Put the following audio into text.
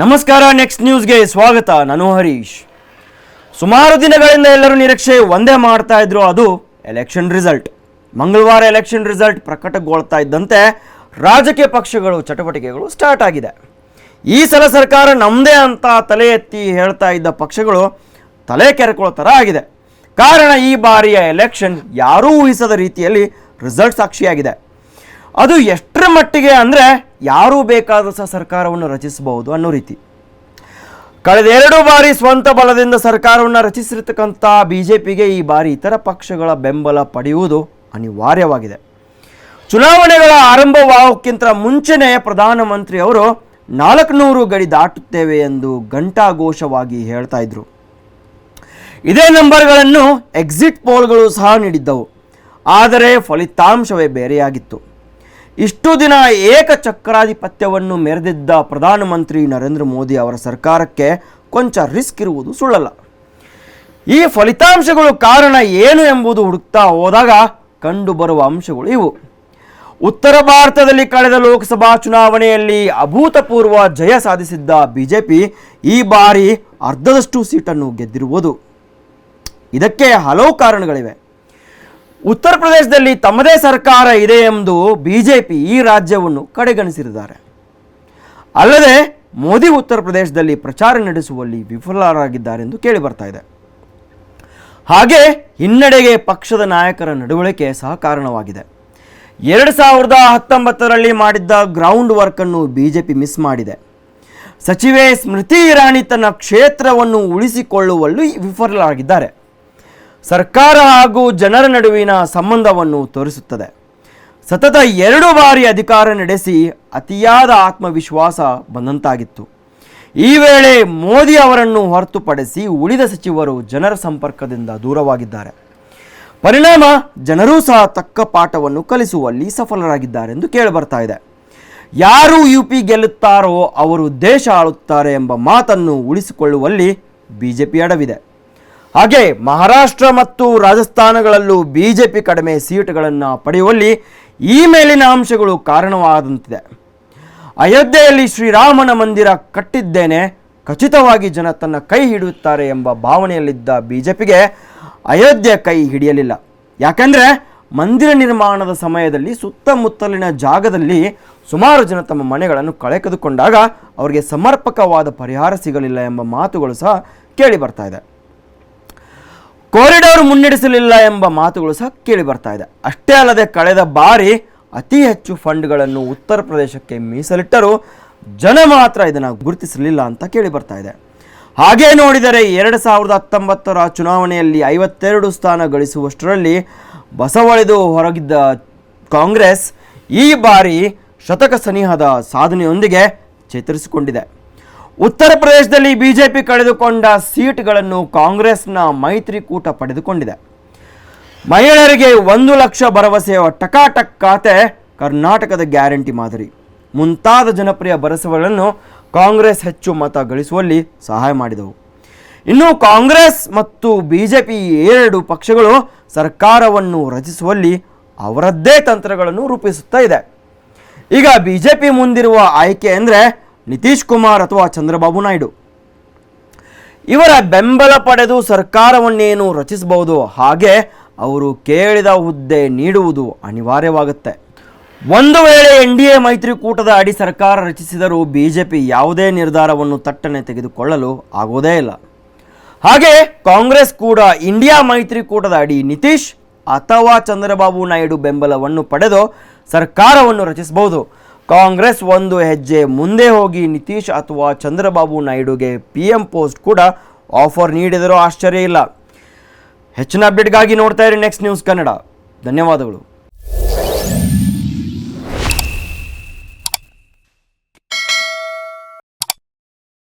ನಮಸ್ಕಾರ ನೆಕ್ಸ್ಟ್ ನ್ಯೂಸ್ಗೆ ಸ್ವಾಗತ. ನಾನು ಹರೀಶ್. ಸುಮಾರು ದಿನಗಳಿಂದ ಎಲ್ಲರೂ ನಿರೀಕ್ಷೆ ಒಂದೇ ಮಾಡ್ತಾ ಇದ್ರು, ಅದು ಎಲೆಕ್ಷನ್ ರಿಸಲ್ಟ್ ಮಂಗಳವಾರ ಎಲೆಕ್ಷನ್ ರಿಸಲ್ಟ್ ಪ್ರಕಟಗೊಳ್ತಾ ಇದ್ದಂತೆ ರಾಜಕೀಯ ಪಕ್ಷಗಳು, ಚಟುವಟಿಕೆಗಳು ಸ್ಟಾರ್ಟ್ ಆಗಿದೆ. ಈ ಸಲ ಸರ್ಕಾರ ನಮ್ಮದೇ ಅಂತ ತಲೆ ಎತ್ತಿ ಹೇಳ್ತಾ ಇದ್ದ ಪಕ್ಷಗಳು ತಲೆ ಕೆರೆಕೊಳ್ಳೋ ಥರ ಆಗಿದೆ. ಕಾರಣ ಈ ಬಾರಿಯ ಎಲೆಕ್ಷನ್ ಯಾರೂ ಊಹಿಸದ ರೀತಿಯಲ್ಲಿ ರಿಸಲ್ಟ್ ಸಾಕ್ಷಿಯಾಗಿದೆ. ಅದು ಎಷ್ಟರ ಮಟ್ಟಿಗೆ ಅಂದರೆ ಯಾರೂ ಬೇಕಾದರೂ ಸಹ ಸರ್ಕಾರವನ್ನು ರಚಿಸಬಹುದು ಅನ್ನೋ ರೀತಿ. ಕಳೆದ ಎರಡು ಬಾರಿ ಸ್ವಂತ ಬಲದಿಂದ ಸರ್ಕಾರವನ್ನು ರಚಿಸಿರ್ತಕ್ಕಂಥ ಬಿ ಜೆ ಪಿಗೆ ಈ ಬಾರಿ ಇತರ ಪಕ್ಷಗಳ ಬೆಂಬಲ ಪಡೆಯುವುದು ಅನಿವಾರ್ಯವಾಗಿದೆ. ಚುನಾವಣೆಗಳ ಆರಂಭವಾಗೋಕ್ಕಿಂತ ಮುಂಚೆನೇ ಪ್ರಧಾನಮಂತ್ರಿ ಅವರು ನಾಲ್ಕುನೂರು ಗಡಿ ದಾಟುತ್ತೇವೆ ಎಂದು ಘಂಟಾಘೋಷವಾಗಿ ಹೇಳ್ತಾ ಇದ್ರು. ಇದೇ ನಂಬರ್ಗಳನ್ನು ಎಕ್ಸಿಟ್ ಪೋಲ್ಗಳು ಸಹ ನೀಡಿದ್ದವು. ಆದರೆ ಫಲಿತಾಂಶವೇ ಬೇರೆಯಾಗಿತ್ತು. ಇಷ್ಟು ದಿನ ಏಕಚಕ್ರಾಧಿಪತ್ಯವನ್ನು ಮೆರೆದಿದ್ದ ಪ್ರಧಾನಮಂತ್ರಿ ನರೇಂದ್ರ ಮೋದಿ ಅವರ ಸರ್ಕಾರಕ್ಕೆ ಕೊಂಚ ರಿಸ್ಕ್ ಇರುವುದು ಸುಳ್ಳಲ್ಲ. ಈ ಫಲಿತಾಂಶಗಳು ಕಾರಣ ಏನು ಎಂಬುದು ಹುಡುಕ್ತಾ ಹೋದಾಗ ಕಂಡುಬರುವ ಅಂಶಗಳು ಇವು. ಉತ್ತರ ಭಾರತದಲ್ಲಿ ಕಳೆದ ಲೋಕಸಭಾ ಚುನಾವಣೆಯಲ್ಲಿ ಅಭೂತಪೂರ್ವ ಜಯ ಸಾಧಿಸಿದ್ದ ಬಿಜೆಪಿ ಈ ಬಾರಿ ಅರ್ಧದಷ್ಟು ಸೀಟನ್ನು ಗೆದ್ದಿರುವುದು. ಇದಕ್ಕೆ ಹಲವು ಕಾರಣಗಳಿವೆ. ಉತ್ತರ ಪ್ರದೇಶದಲ್ಲಿ ತಮ್ಮದೇ ಸರ್ಕಾರ ಇದೆ ಎಂದು ಬಿಜೆಪಿ ಈ ರಾಜ್ಯವನ್ನು ಕಡೆಗಣಿಸಿದ್ದಾರೆ ಅಲ್ಲದೆ ಮೋದಿ ಉತ್ತರ ಪ್ರದೇಶದಲ್ಲಿ ಪ್ರಚಾರ ನಡೆಸುವಲ್ಲಿ ವಿಫಲರಾಗಿದ್ದಾರೆ ಎಂದು ಕೇಳಿ ಬರ್ತಾ ಇದೆ. ಹಾಗೆ ಹಿನ್ನಡೆಗೆ ಪಕ್ಷದ ನಾಯಕರ ನಡವಳಿಕೆ ಸಹ ಕಾರಣವಾಗಿದೆ. ಎರಡು ಸಾವಿರದ ಹತ್ತೊಂಬತ್ತರಲ್ಲಿ ಮಾಡಿದ್ದ ಗ್ರೌಂಡ್ ವರ್ಕನ್ನು ಬಿಜೆಪಿ ಮಿಸ್ ಮಾಡಿದೆ. ಸಚಿವೆ ಸ್ಮೃತಿ ಇರಾನಿ ತನ್ನ ಕ್ಷೇತ್ರವನ್ನು ಉಳಿಸಿಕೊಳ್ಳುವಲ್ಲಿ ವಿಫಲರಾಗಿದ್ದಾರೆ. ಸರ್ಕಾರ ಹಾಗೂ ಜನರ ನಡುವಿನ ಸಂಬಂಧವನ್ನು ತೋರಿಸುತ್ತದೆ. ಸತತ ಎರಡು ಬಾರಿ ಅಧಿಕಾರ ನಡೆಸಿ ಅತಿಯಾದ ಆತ್ಮವಿಶ್ವಾಸ ಬಂದಂತಾಗಿತ್ತು. ಈ ವೇಳೆ ಮೋದಿ ಅವರನ್ನು ಹೊರತುಪಡಿಸಿ ಉಳಿದ ಸಚಿವರು ಜನರ ಸಂಪರ್ಕದಿಂದ ದೂರವಾಗಿದ್ದಾರೆ. ಪರಿಣಾಮ, ಜನರೂ ಸಹ ತಕ್ಕ ಪಾಠವನ್ನು ಕಲಿಸುವಲ್ಲಿ ಸಫಲರಾಗಿದ್ದಾರೆ ಎಂದು ಕೇಳಿಬರ್ತಾ ಇದೆ. ಯಾರು ಯು ಪಿ ಗೆಲ್ಲುತ್ತಾರೋ ಅವರು ದೇಶ ಆಳುತ್ತಾರೆ ಎಂಬ ಮಾತನ್ನು ಉಳಿಸಿಕೊಳ್ಳುವಲ್ಲಿ ಬಿಜೆಪಿ ಅಡವಿದೆ. ಹಾಗೆ ಮಹಾರಾಷ್ಟ್ರ ಮತ್ತು ರಾಜಸ್ಥಾನಗಳಲ್ಲೂ ಬಿಜೆಪಿ ಕಡಿಮೆ ಸೀಟುಗಳನ್ನು ಪಡೆಯುವಲ್ಲಿ ಈ ಮೇಲಿನ ಅಂಶಗಳು ಕಾರಣವಾದಂತಿದೆ. ಅಯೋಧ್ಯೆಯಲ್ಲಿ ಶ್ರೀರಾಮನ ಮಂದಿರ ಕಟ್ಟಿದ್ದೇನೆ, ಖಚಿತವಾಗಿ ಜನ ತನ್ನ ಕೈ ಹಿಡಿಯುತ್ತಾರೆ ಎಂಬ ಭಾವನೆಯಲ್ಲಿದ್ದ ಬಿಜೆಪಿಗೆ ಅಯೋಧ್ಯೆ ಕೈ ಹಿಡಿಯಲಿಲ್ಲ. ಯಾಕೆಂದರೆ ಮಂದಿರ ನಿರ್ಮಾಣದ ಸಮಯದಲ್ಲಿ ಸುತ್ತಮುತ್ತಲಿನ ಜಾಗದಲ್ಲಿ ಸುಮಾರು ಜನ ತಮ್ಮ ಮನೆಗಳನ್ನು ಕಳೆದುಕೊಂಡಾಗ ಅವರಿಗೆ ಸಮರ್ಪಕವಾದ ಪರಿಹಾರ ಸಿಗಲಿಲ್ಲ ಎಂಬ ಮಾತುಗಳು ಸಹ ಕೇಳಿ ಬರ್ತಾ ಇದೆ. ಕಾರಿಡಾರ್ ಮುನ್ನಡೆಸಲಿಲ್ಲ ಎಂಬ ಮಾತುಗಳು ಸಹ ಕೇಳಿ ಬರ್ತಾ ಇದೆ. ಅಷ್ಟೇ ಅಲ್ಲದೆ ಕಳೆದ ಬಾರಿ ಅತಿ ಹೆಚ್ಚು ಫಂಡ್ಗಳನ್ನು ಉತ್ತರ ಪ್ರದೇಶಕ್ಕೆ ಮೀಸಲಿಟ್ಟರೂ ಜನ ಮಾತ್ರ ಇದನ್ನು ಗುರುತಿಸಲಿಲ್ಲ ಅಂತ ಕೇಳಿ ಬರ್ತಾ ಇದೆ. ಹಾಗೆ ನೋಡಿದರೆ ಎರಡು ಸಾವಿರದ ಹತ್ತೊಂಬತ್ತರ ಚುನಾವಣೆಯಲ್ಲಿ ಐವತ್ತೆರಡು ಸ್ಥಾನ ಗಳಿಸುವಷ್ಟರಲ್ಲಿ ಬಸವಳೆದು ಹೊರಗಿದ್ದ ಕಾಂಗ್ರೆಸ್ ಈ ಬಾರಿ ಶತಕ ಸನಿಹದ ಸಾಧನೆಯೊಂದಿಗೆ ಚೇತರಿಸಿಕೊಂಡಿದೆ. ಉತ್ತರ ಪ್ರದೇಶದಲ್ಲಿ ಬಿಜೆಪಿ ಕಳೆದುಕೊಂಡ ಸೀಟ್ಗಳನ್ನು ಕಾಂಗ್ರೆಸ್ನ ಮೈತ್ರಿಕೂಟ ಪಡೆದುಕೊಂಡಿದೆ. ಮಹಿಳೆಯರಿಗೆ ಒಂದು ಲಕ್ಷ ಭರವಸೆಯ ಟಕಾಟಕ್ ಖಾತೆ, ಕರ್ನಾಟಕದ ಗ್ಯಾರಂಟಿ ಮಾದರಿ. ಮುಂತಾದ ಜನಪ್ರಿಯ ಭರವಸೆಗಳನ್ನು ಕಾಂಗ್ರೆಸ್ ಹೆಚ್ಚು ಮತ ಗಳಿಸುವಲ್ಲಿ ಸಹಾಯ ಮಾಡಿದವು. ಇನ್ನು ಕಾಂಗ್ರೆಸ್ ಮತ್ತು ಬಿಜೆಪಿ ಎರಡು ಪಕ್ಷಗಳು ಸರ್ಕಾರವನ್ನು ರಚಿಸುವಲ್ಲಿ ಅವರದ್ದೇ ತಂತ್ರಗಳನ್ನು ರೂಪಿಸುತ್ತಾ ಇದೆ. ಈಗ ಬಿಜೆಪಿ ಮುಂದಿರುವ ಆಯ್ಕೆ ಅಂದರೆ ನಿತೀಶ್ ಕುಮಾರ್ ಅಥವಾ ಚಂದ್ರಬಾಬು ನಾಯ್ಡು. ಇವರ ಬೆಂಬಲ ಪಡೆದು ಸರ್ಕಾರವನ್ನೇನು ರಚಿಸಬಹುದು? ಹಾಗೆ ಅವರು ಕೇಳಿದ ಹುದ್ದೆ ನೀಡುವುದು ಅನಿವಾರ್ಯವಾಗುತ್ತೆ. ಒಂದು ವೇಳೆ ಎನ್ ಡಿ ಎ ಮೈತ್ರಿಕೂಟದ ಅಡಿ ಸರ್ಕಾರ ರಚಿಸಿದರೂ ಬಿ ಜೆ ಪಿ ಯಾವುದೇ ನಿರ್ಧಾರವನ್ನು ತಟ್ಟನೆ ತೆಗೆದುಕೊಳ್ಳಲು ಆಗೋದೇ ಇಲ್ಲ. ಹಾಗೆ ಕಾಂಗ್ರೆಸ್ ಕೂಡ ಇಂಡಿಯಾ ಮೈತ್ರಿಕೂಟದ ಅಡಿ ನಿತೀಶ್ ಅಥವಾ ಚಂದ್ರಬಾಬು ನಾಯ್ಡು ಬೆಂಬಲವನ್ನು ಪಡೆದು ಸರ್ಕಾರವನ್ನು ರಚಿಸಬಹುದು. ಕಾಂಗ್ರೆಸ್ ಒಂದು ಹೆಜ್ಜೆ ಮುಂದೆ ಹೋಗಿ ನಿತೀಶ್ ಅಥವಾ ಚಂದ್ರಬಾಬು ನಾಯ್ಡುಗೆ ಪಿ ಎಂ ಪೋಸ್ಟ್ ಕೂಡ ಆಫರ್ ನೀಡಿದರೂ ಆಶ್ಚರ್ಯ ಇಲ್ಲ. ಹೆಚ್ಚಿನ ಅಪ್ಡೇಟ್ಗಾಗಿ ನೋಡ್ತಾ ಇರಿ ನೆಕ್ಸ್ಟ್ ನ್ಯೂಸ್ ಕನ್ನಡ. ಧನ್ಯವಾದಗಳು.